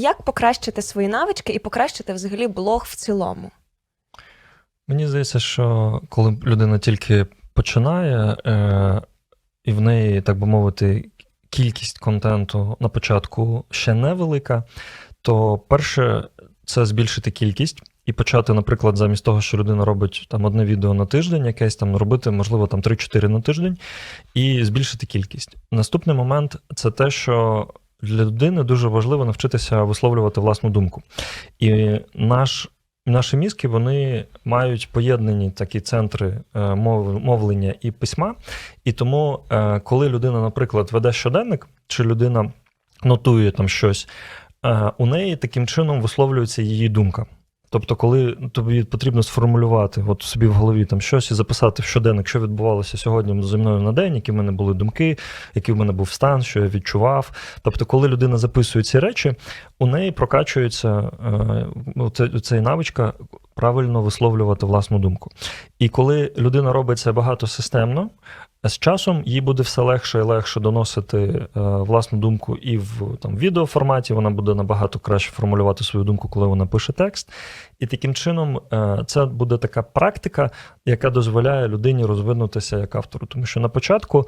Як покращити свої навички і покращити взагалі блог в цілому? Мені здається, що коли людина тільки починає, е, і в неї, так би мовити, кількість контенту на початку ще невелика, то перше це збільшити кількість. І почати, наприклад, замість того, що людина робить там одне відео на тиждень, якесь там робити, можливо, там 3-4 на тиждень, і збільшити кількість. Наступний момент це те, що для людини дуже важливо навчитися висловлювати власну думку. І наш Наші мізки вони мають поєднані такі центри е, мов, мовлення і письма. І тому, е, коли людина, наприклад, веде щоденник, чи людина нотує там щось, е, у неї таким чином висловлюється її думка. Тобто, коли тобі потрібно сформулювати от собі в голові там щось і записати в щоденник, що відбувалося сьогодні зі мною на день, які в мене були думки, який в мене був стан, що я відчував. Тобто, коли людина записує ці речі, у неї прокачується е, цей навичка правильно висловлювати власну думку. І коли людина робить це багато системно, з часом їй буде все легше і легше доносити е, власну думку і в там, відеоформаті, вона буде набагато краще формулювати свою думку, коли вона пише текст. І таким чином е, це буде така практика, яка дозволяє людині розвинутися як автору. Тому що на початку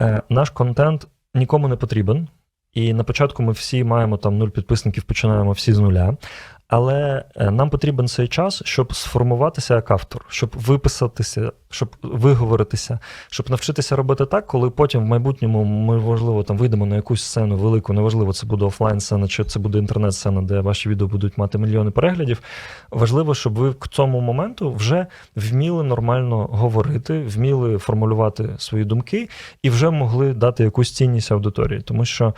е, наш контент нікому не потрібен. І на початку ми всі маємо там нуль підписників, починаємо всі з нуля. Але е, нам потрібен цей час, щоб сформуватися як автор, щоб виписатися, щоб виговоритися, щоб навчитися робити так, коли потім в майбутньому ми можливо там вийдемо на якусь сцену велику, неважливо, це буде офлайн-сцена, чи це буде інтернет-сцена, де ваші відео будуть мати мільйони переглядів. Важливо, щоб ви к цьому моменту вже вміли нормально говорити, вміли формулювати свої думки і вже могли дати якусь цінність аудиторії, тому що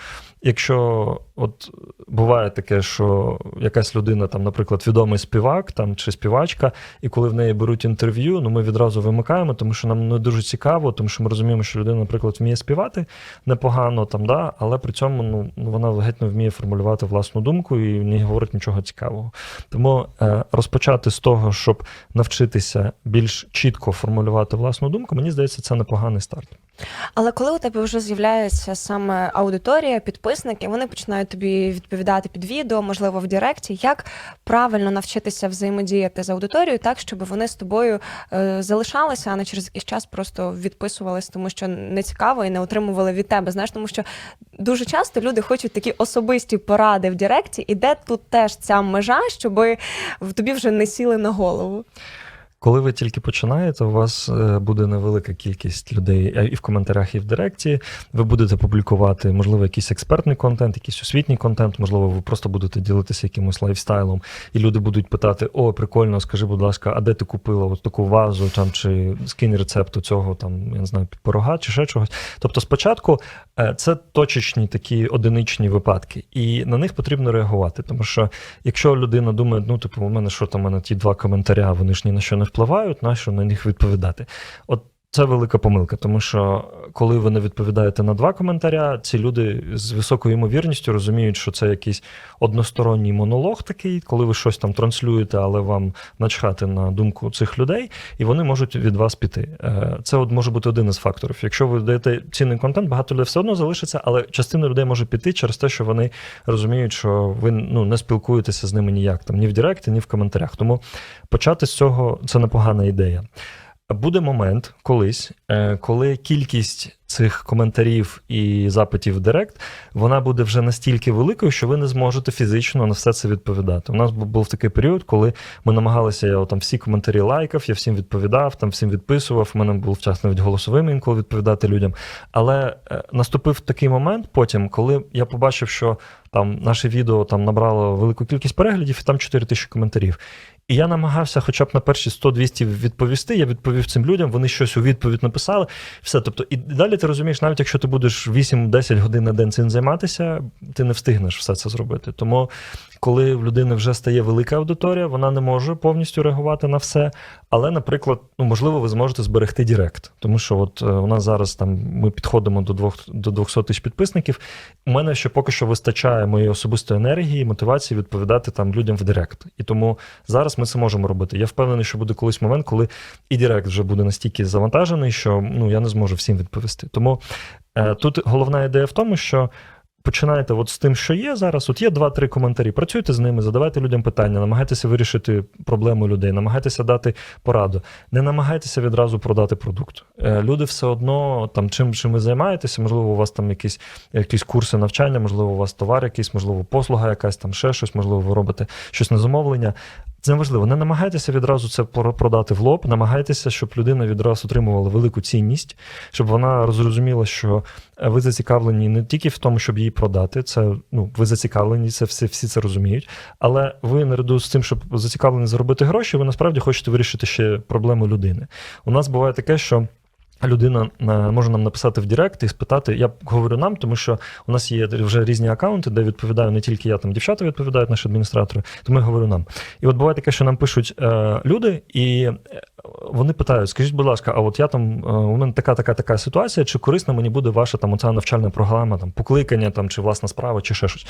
якщо от буває таке, що якась людина, там, наприклад, відомий співак там, чи співачка, і коли в неї беруть інтерв'ю, ну ми відразу вимикаємо, тому що нам не дуже цікаво, тому що ми розуміємо, що людина, наприклад, вміє співати непогано, там, да, але при цьому ну, вона геть не вміє формулювати власну думку і не говорить нічого цікавого. Тому е, розпочати з того, щоб навчитися більш чітко формулювати власну думку, мені здається, це непоганий старт. Але коли у тебе вже з'являється саме аудиторія, підписники, вони починають тобі відповідати під відео, можливо, в Директі, як правильно навчитися взаємодіяти з аудиторією так, щоб вони з тобою е, залишалися, а не через якийсь час просто відписувались, тому що не цікаво і не отримували від тебе. Знаєш, тому що дуже часто люди хочуть такі особисті поради в Директі, і де тут теж ця межа, щоб тобі вже не сіли на голову. Коли ви тільки починаєте, у вас е, буде невелика кількість людей і в коментарях, і в директі. Ви будете публікувати, можливо, якийсь експертний контент, якийсь освітній контент, можливо, ви просто будете ділитися якимось лайфстайлом, і люди будуть питати: О, прикольно, скажи, будь ласка, а де ти купила от таку вазу там чи скинь рецепту цього, там, я не знаю, пирога чи ще чогось. Тобто, спочатку е, це точечні такі одиничні випадки, і на них потрібно реагувати. Тому що якщо людина думає, ну, типу, у мене що там, у мене ті два коментаря, вони ж ні на що не впливають, на що на них відповідати. От це велика помилка, тому що коли ви не відповідаєте на два коментаря, ці люди з високою ймовірністю розуміють, що це якийсь односторонній монолог такий, коли ви щось там транслюєте, але вам начхати на думку цих людей, і вони можуть від вас піти. Е, це от може бути один із факторів. Якщо ви даєте цінний контент, багато людей все одно залишиться, але частина людей може піти через те, що вони розуміють, що ви ну не спілкуєтеся з ними ніяк там ні в Директі, ні в коментарях. Тому почати з цього це непогана ідея. Буде момент колись, е, коли кількість цих коментарів і запитів в Директ вона буде вже настільки великою, що ви не зможете фізично на все це відповідати. У нас був такий період, коли ми намагалися я там всі коментарі лайкав, я всім відповідав, там всім відписував. У мене був час навіть голосовим інколи відповідати людям. Але е, наступив такий момент, потім, коли я побачив, що там наше відео там набрало велику кількість переглядів, і там 4 тисячі коментарів. І я намагався, хоча б на перші 100-200 відповісти. Я відповів цим людям, вони щось у відповідь написали. Все. Тобто, і далі ти розумієш, навіть якщо ти будеш 8-10 годин на день цим займатися, ти не встигнеш все це зробити. Тому коли в людини вже стає велика аудиторія, вона не може повністю реагувати на все. Але, наприклад, ну можливо, ви зможете зберегти Директ, тому що от е, у нас зараз там ми підходимо до двох до 200 тисяч підписників. У мене ще поки що вистачає моєї особистої енергії, мотивації відповідати там людям в Директ. І тому зараз ми це можемо робити. Я впевнений, що буде колись момент, коли і Директ вже буде настільки завантажений, що ну я не зможу всім відповісти. Тому е, тут головна ідея в тому, що починаєте от з тим, що є зараз. От є два-три коментарі. Працюйте з ними, задавайте людям питання, намагайтеся вирішити проблему людей, намагайтеся дати пораду. Не намагайтеся відразу продати продукт. Е, Люди все одно там чим, чим ви займаєтеся, можливо, у вас там якісь, якісь курси навчання, можливо, у вас товар якийсь, можливо, послуга якась там ще щось, можливо, ви робите щось на замовлення. Це важливо. Не намагайтеся відразу це про- продати в лоб, намагайтеся, щоб людина відразу отримувала велику цінність, щоб вона зрозуміла, що е, ви зацікавлені не тільки в тому, щоб її продати. Це ну, ви зацікавлені, це всі, всі це розуміють. Але ви наряду з тим, щоб зацікавлені заробити гроші, ви насправді хочете вирішити ще проблему людини. У нас буває таке, що. Людина е, може нам написати в Директ і спитати. Я говорю нам, тому що у нас є вже різні акаунти, де відповідаю не тільки я, там дівчата відповідають, наші адміністратори. Тому я говорю нам. І от буває таке, що нам пишуть е, люди, і е, вони питають: скажіть, будь ласка, а от я там е, у мене така, така, така ситуація, чи корисна мені буде ваша там оця навчальна програма, там покликання, там чи власна справа, чи ще щось.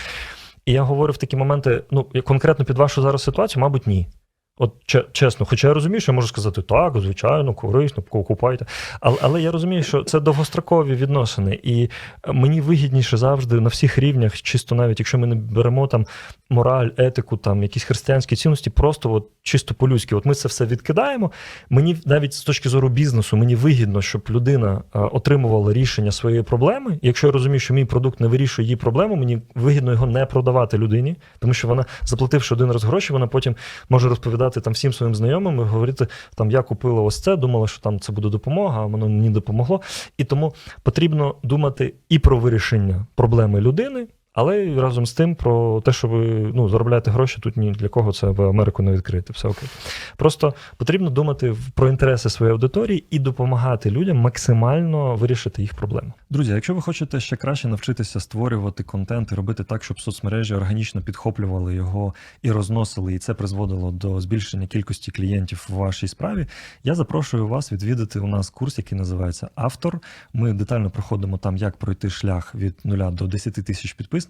І я говорю в такі моменти: ну конкретно під вашу зараз ситуацію, мабуть, ні. От че- чесно, хоча я розумію, що я можу сказати так, звичайно, корисно, купайте. Але, але я розумію, що це довгострокові відносини, і мені вигідніше завжди на всіх рівнях, чисто навіть якщо ми не беремо там мораль, етику, там якісь християнські цінності, просто от чисто по-людськи. От ми це все відкидаємо. Мені навіть з точки зору бізнесу, мені вигідно, щоб людина е, отримувала рішення своєї проблеми. І якщо я розумію, що мій продукт не вирішує її проблему, мені вигідно його не продавати людині, тому що вона, заплативши один раз гроші, вона потім може розповідати там всім своїм знайомим і говорити, там я купила ось це, думала, що там це буде допомога, а воно мені допомогло. І тому потрібно думати і про вирішення проблеми людини. Але разом з тим про те, що ви ну, заробляєте гроші, тут ні для кого це в Америку не відкрити. Все окей. Просто потрібно думати про інтереси своєї аудиторії і допомагати людям максимально вирішити їх проблеми. Друзі, якщо ви хочете ще краще навчитися створювати контент і робити так, щоб соцмережі органічно підхоплювали його і розносили, і це призводило до збільшення кількості клієнтів в вашій справі, я запрошую вас відвідати у нас курс, який називається Автор. Ми детально проходимо там, як пройти шлях від нуля до 10 тисяч підписників,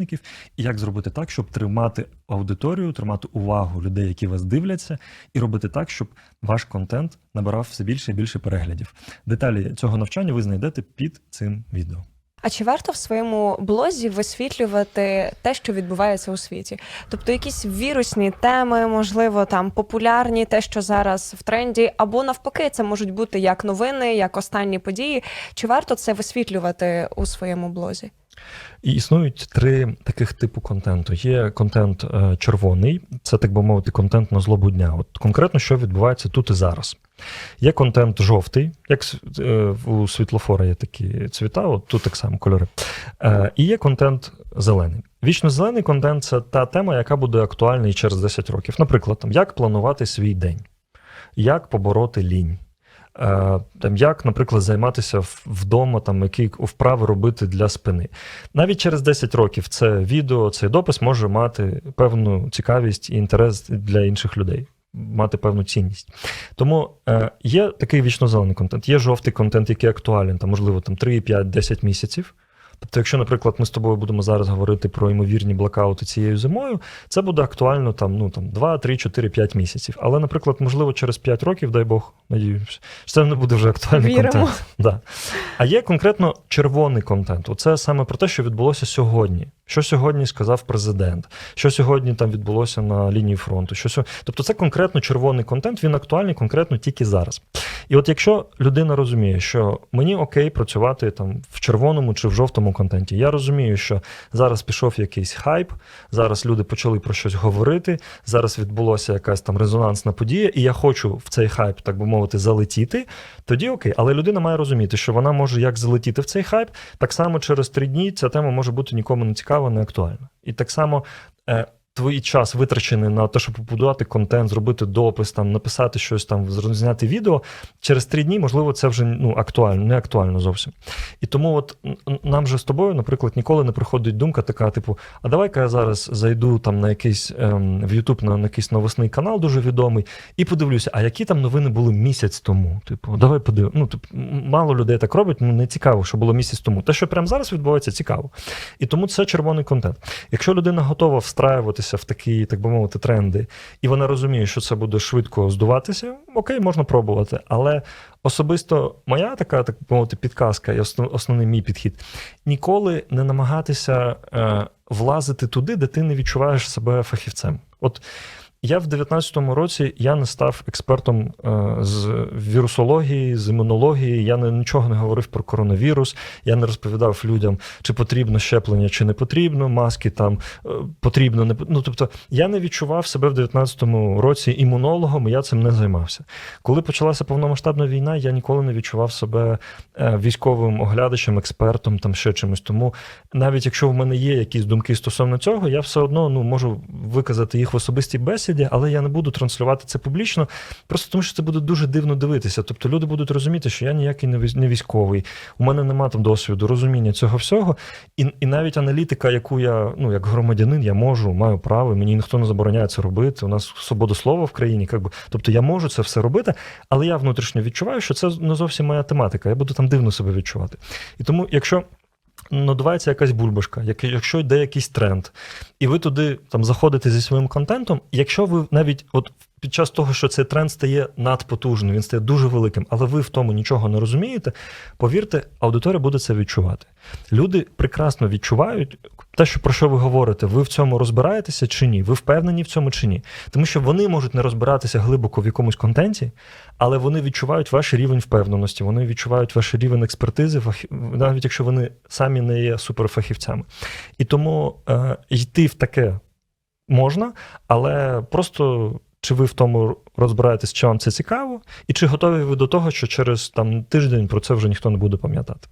і як зробити так, щоб тримати аудиторію, тримати увагу людей, які вас дивляться, і робити так, щоб ваш контент набирав все більше і більше переглядів. Деталі цього навчання ви знайдете під цим відео. А чи варто в своєму блозі висвітлювати те, що відбувається у світі? Тобто якісь вірусні теми, можливо, там популярні, те, що зараз в тренді, або навпаки, це можуть бути як новини, як останні події. Чи варто це висвітлювати у своєму блозі? І існують три таких типу контенту. Є контент е, червоний, це так би мовити, контент на злобу дня. От конкретно, що відбувається тут і зараз. Є контент жовтий, як е, у світлофора є такі цвіта, от тут так само кольори. Е, І є контент зелений. Вічно зелений контент це та тема, яка буде актуальна і через 10 років. Наприклад, там, як планувати свій день, як побороти лінь. Е, Там, як, наприклад, займатися вдома, там, які вправи робити для спини. Навіть через 10 років це відео, цей допис може мати певну цікавість і інтерес для інших людей, мати певну цінність. Тому е, є такий вічно-зелений контент, є жовтий контент, який актуален, там, можливо, там 3, 5, 10 місяців. Тобто, якщо, наприклад, ми з тобою будемо зараз говорити про ймовірні блокаути цією зимою, це буде актуально там, ну, там 2, 3, 4, 5 місяців. Але, наприклад, можливо, через 5 років, дай Бог, надіюся, що це не буде вже актуальний Віримо. контент. Да. А є конкретно червоний контент. Оце саме про те, що відбулося сьогодні. Що сьогодні сказав президент, що сьогодні там відбулося на лінії фронту. Що сьо... Тобто це конкретно червоний контент, він актуальний конкретно тільки зараз. І от якщо людина розуміє, що мені окей працювати там в червоному чи в жовтому контенті, я розумію, що зараз пішов якийсь хайп, зараз люди почали про щось говорити, зараз відбулося якась там резонансна подія, і я хочу в цей хайп, так би мовити, залетіти, тоді окей. Але людина має розуміти, що вона може як залетіти в цей хайп, так само через три дні ця тема може бути нікому не цікава, не актуальна. І так само. Твій час витрачений на те, щоб побудувати контент, зробити допис, там написати щось там, зняти відео. Через три дні, можливо, це вже ну актуально, не актуально зовсім. І тому, от нам же з тобою, наприклад, ніколи не приходить думка така, типу: а давай-ка я зараз зайду там на якийсь ем, в YouTube на, на якийсь новосний канал, дуже відомий, і подивлюся, а які там новини були місяць тому. Типу, давай подивимось. Ну, типу, мало людей так робить, ну не цікаво, що було місяць тому. Те, що прямо зараз відбувається, цікаво. І тому це червоний контент. Якщо людина готова встраюватися вдаватися в такі, так би мовити, тренди, і вона розуміє, що це буде швидко здуватися, окей, можна пробувати. Але особисто моя така, так би мовити, підказка і основний мій підхід ніколи не намагатися е, влазити туди, де ти не відчуваєш себе фахівцем. От я в 19-му році я не став експертом е, з вірусології, з імунології. Я не, нічого не говорив про коронавірус. Я не розповідав людям, чи потрібно щеплення, чи не потрібно, маски там е, потрібно, не ну, тобто я не відчував себе в 19-му році імунологом, і я цим не займався. Коли почалася повномасштабна війна, я ніколи не відчував себе е, військовим оглядачем, експертом, там ще чимось. Тому навіть якщо в мене є якісь думки стосовно цього, я все одно ну, можу виказати їх в особистій бесіді, але я не буду транслювати це публічно, просто тому що це буде дуже дивно дивитися. Тобто люди будуть розуміти, що я ніякий не військовий, у мене нема там досвіду, розуміння цього всього. І, і навіть аналітика, яку я, ну як громадянин, я можу, маю право, мені ніхто не забороняє це робити. У нас свобода слова в країні, як би, тобто я можу це все робити, але я внутрішньо відчуваю, що це не зовсім моя тематика. Я буду там дивно себе відчувати. І тому, якщо надувається якась бульбашка, якщо йде якийсь тренд, і ви туди там заходите зі своїм контентом, якщо ви навіть от під час того, що цей тренд стає надпотужним, він стає дуже великим, але ви в тому нічого не розумієте, повірте, аудиторія буде це відчувати. Люди прекрасно відчувають те, що про що ви говорите, ви в цьому розбираєтеся чи ні, ви впевнені в цьому чи ні. Тому що вони можуть не розбиратися глибоко в якомусь контенті, але вони відчувають ваш рівень впевненості, вони відчувають ваш рівень експертизи, навіть якщо вони самі не є суперфахівцями. І тому е, йти в таке можна, але просто. Чи ви в тому розбираєтесь, чи вам це цікаво, і чи готові ви до того, що через там тиждень про це вже ніхто не буде пам'ятати?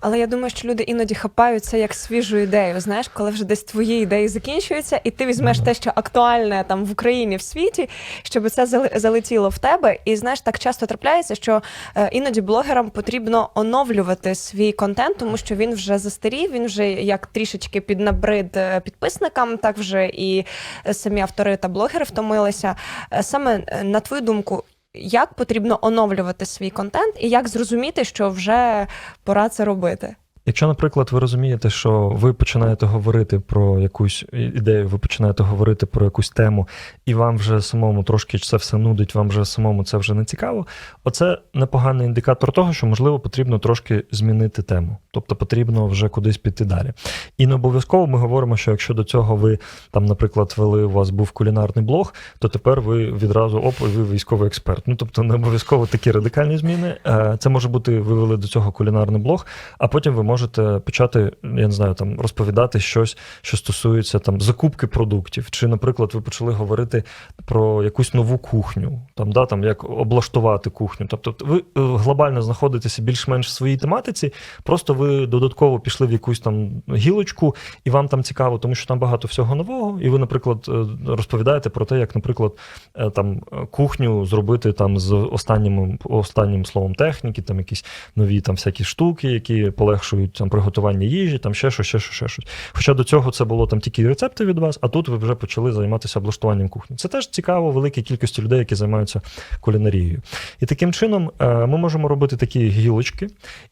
Але я думаю, що люди іноді хапають це як свіжу ідею. Знаєш, коли вже десь твої ідеї закінчуються, і ти візьмеш те, що актуальне там в Україні, в світі, щоб це залетіло в тебе. І знаєш, так часто трапляється, що е, іноді блогерам потрібно оновлювати свій контент, тому що він вже застарів, він вже як трішечки піднабрид е, підписникам, так вже і самі автори та блогери втомилися. Е, Саме на твою думку. Як потрібно оновлювати свій контент, і як зрозуміти, що вже пора це робити? Якщо, наприклад, ви розумієте, що ви починаєте говорити про якусь ідею, ви починаєте говорити про якусь тему, і вам вже самому трошки це все нудить, вам вже самому це вже не цікаво. Оце непоганий індикатор того, що можливо потрібно трошки змінити тему, тобто потрібно вже кудись піти далі. І не обов'язково ми говоримо, що якщо до цього ви там, наприклад, вели у вас був кулінарний блог, то тепер ви відразу оп, ви військовий експерт. Ну тобто не обов'язково такі радикальні зміни. Е, Це може бути ви вели до цього кулінарний блог, а потім ви можете почати, я не знаю, там розповідати щось, що стосується там закупки продуктів. Чи, наприклад, ви почали говорити про якусь нову кухню, там, да, там як облаштувати кухню. Тобто, ви е, глобально знаходитеся більш-менш в своїй тематиці, просто ви додатково пішли в якусь там гілочку, і вам там цікаво, тому що там багато всього нового. І ви, наприклад, е, розповідаєте про те, як, наприклад, е, там кухню зробити там з останнім, останнім словом техніки, там якісь нові там всякі штуки, які полегшують там приготування їжі, там ще щось, ще щось, ще щось. Хоча до цього це було там тільки рецепти від вас, а тут ви вже почали займатися облаштуванням кухні. Це теж цікаво великій кількості людей, які займаються кулінарією. І таким чином е, ми можемо робити такі гілочки,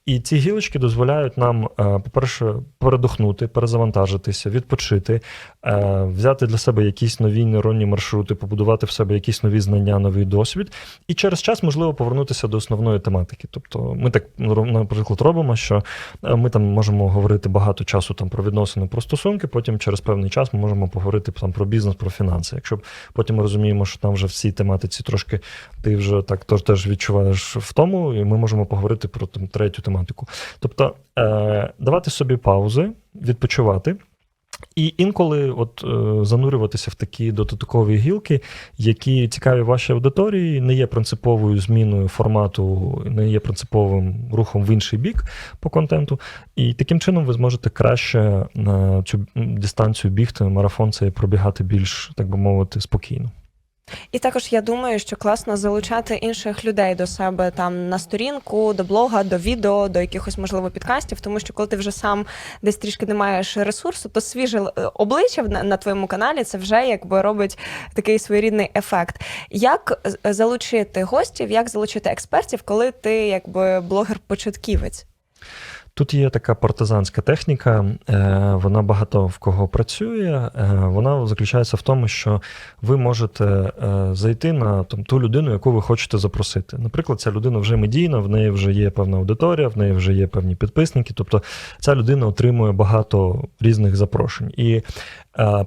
і ці гілочки дозволяють нам, е, по-перше, передохнути, перезавантажитися, відпочити, е, взяти для себе якісь нові нейронні маршрути, побудувати в себе якісь нові знання, новий досвід, і через час можливо повернутися до основної тематики. Тобто, ми так, наприклад, робимо, що е, ми там можемо говорити багато часу там про відносини, про стосунки. Потім через певний час ми можемо поговорити там про бізнес, про фінанси. Якщо потім ми розуміємо, що там вже в цій тематиці трошки ти вже так тож теж відчуваєш в тому, і ми можемо поговорити про там, третю тематику. Тобто е, давати собі паузи, відпочивати. І інколи от е, занурюватися в такі додаткові гілки, які цікаві вашій аудиторії, не є принциповою зміною формату, не є принциповим рухом в інший бік по контенту. І таким чином ви зможете краще на цю дистанцію бігти, марафон це пробігати більш, так би мовити, спокійно. І також я думаю, що класно залучати інших людей до себе там на сторінку, до блога, до відео, до якихось можливо підкастів, тому що коли ти вже сам десь трішки не маєш ресурсу, то свіже е, обличчя на, на твоєму каналі це вже якби робить такий своєрідний ефект. Як залучити гостів, як залучити експертів, коли ти якби блогер-початківець? Тут є така партизанська техніка, е, вона багато в кого працює. Е, Вона заключається в тому, що ви можете е, зайти на там, ту людину, яку ви хочете запросити. Наприклад, ця людина вже медійна, в неї вже є певна аудиторія, в неї вже є певні підписники. Тобто ця людина отримує багато різних запрошень. І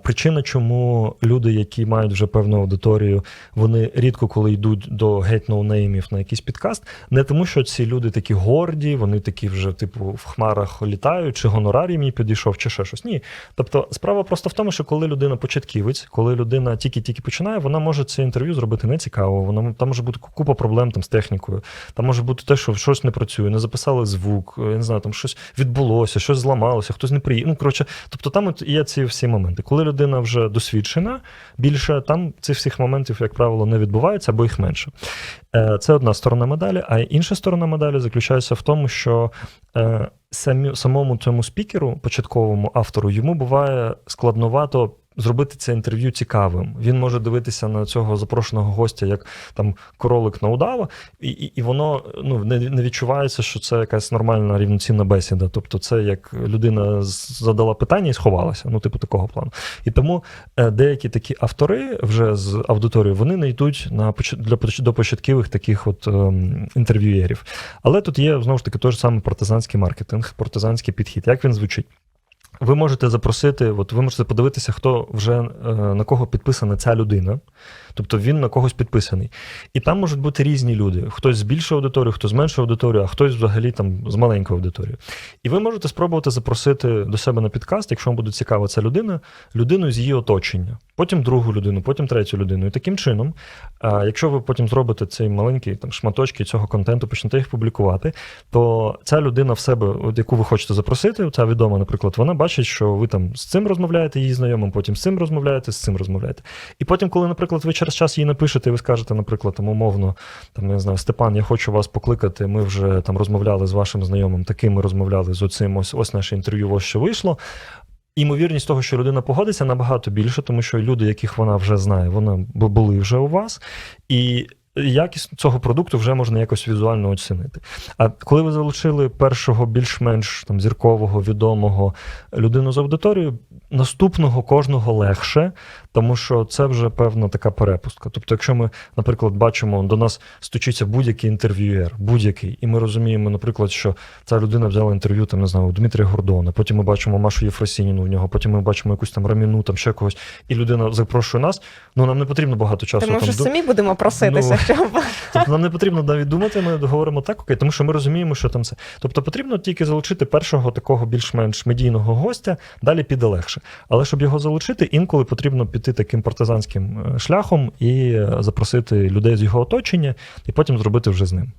причина, чому люди, які мають вже певну аудиторію, вони рідко коли йдуть до геть ноунеймів на якийсь підкаст, не тому, що ці люди такі горді, вони такі вже, типу, в хмарах літають, чи гонорар мені підійшов, чи ще щось. Ні. Тобто, справа просто в тому, що коли людина початківець, коли людина тільки-тільки починає, вона може це інтерв'ю зробити нецікаво. Вона там може бути купа проблем там з технікою. Там може бути те, що щось не працює, не записали звук, я не знаю, там щось відбулося, щось зламалося, хтось не приїхав. Ну, коротше, тобто там от є ці всі моменти. Коли людина вже досвідчена, більше там цих всіх моментів, як правило, не відбувається або їх менше. Е, Це одна сторона медалі, а інша сторона медалі заключається в тому, що е, самому цьому спікеру, початковому автору, йому буває складновато. Зробити це інтерв'ю цікавим. Він може дивитися на цього запрошеного гостя як там королик на удава, і, і, і воно ну, не, не відчувається, що це якась нормальна рівноцінна бесіда. Тобто, це як людина задала питання і сховалася. Ну, типу, такого плану. І тому е, деякі такі автори вже з аудиторією вони не йдуть на для до початківих таких от ем, інтерв'юєрів. Але тут є знову ж таки той ж самий партизанський маркетинг, партизанський підхід. Як він звучить? Ви можете запросити, от ви можете подивитися, хто вже е, на кого підписана ця людина. Тобто він на когось підписаний. І там можуть бути різні люди. Хтось з більшою аудиторією, хтось з меншою аудиторією, а хтось взагалі там з маленькою аудиторією. І ви можете спробувати запросити до себе на підкаст, якщо вам буде цікава ця людина, людину з її оточення, потім другу людину, потім третю людину. І таким чином, якщо ви потім зробите цей маленький там шматочки цього контенту, почнете їх публікувати, то ця людина в себе, от яку ви хочете запросити, ця відома, наприклад, вона бачить, що ви там з цим розмовляєте її знайомим, потім з цим розмовляєте, з цим розмовляєте. І потім, коли, наприклад, ви через час їй напишете, і ви скажете, наприклад, там умовно, там я не знаю, Степан, я хочу вас покликати. Ми вже там розмовляли з вашим знайомим, таким ми розмовляли з оцим. Ось ось наше інтерв'ю, ось що вийшло. Імовірність того, що людина погодиться, набагато більше, тому що люди, яких вона вже знає, вони були вже у вас, і якість цього продукту вже можна якось візуально оцінити. А коли ви залучили першого більш-менш там зіркового, відомого людину з аудиторією, наступного кожного легше, тому що це вже певна така перепустка. Тобто, якщо ми, наприклад, бачимо, до нас стучиться будь-який інтерв'юєр, будь-який, і ми розуміємо, наприклад, що ця людина взяла інтерв'ю там, не знаю, у Дмитрія Гордона, потім ми бачимо Машу Єфросініну в нього, потім ми бачимо якусь там Раміну, там ще когось, і людина запрошує нас. Ну нам не потрібно багато часу. Тому там, що ду- самі будемо проситися, Ну, щоб Тобто нам не потрібно навіть думати, ми говоримо так, окей, тому що ми розуміємо, що там це. Тобто потрібно тільки залучити першого такого більш-менш медійного гостя, далі піде легше. Але щоб його залучити, інколи потрібно піти таким партизанським е, шляхом і е, запросити людей з його оточення, і потім зробити вже з ним.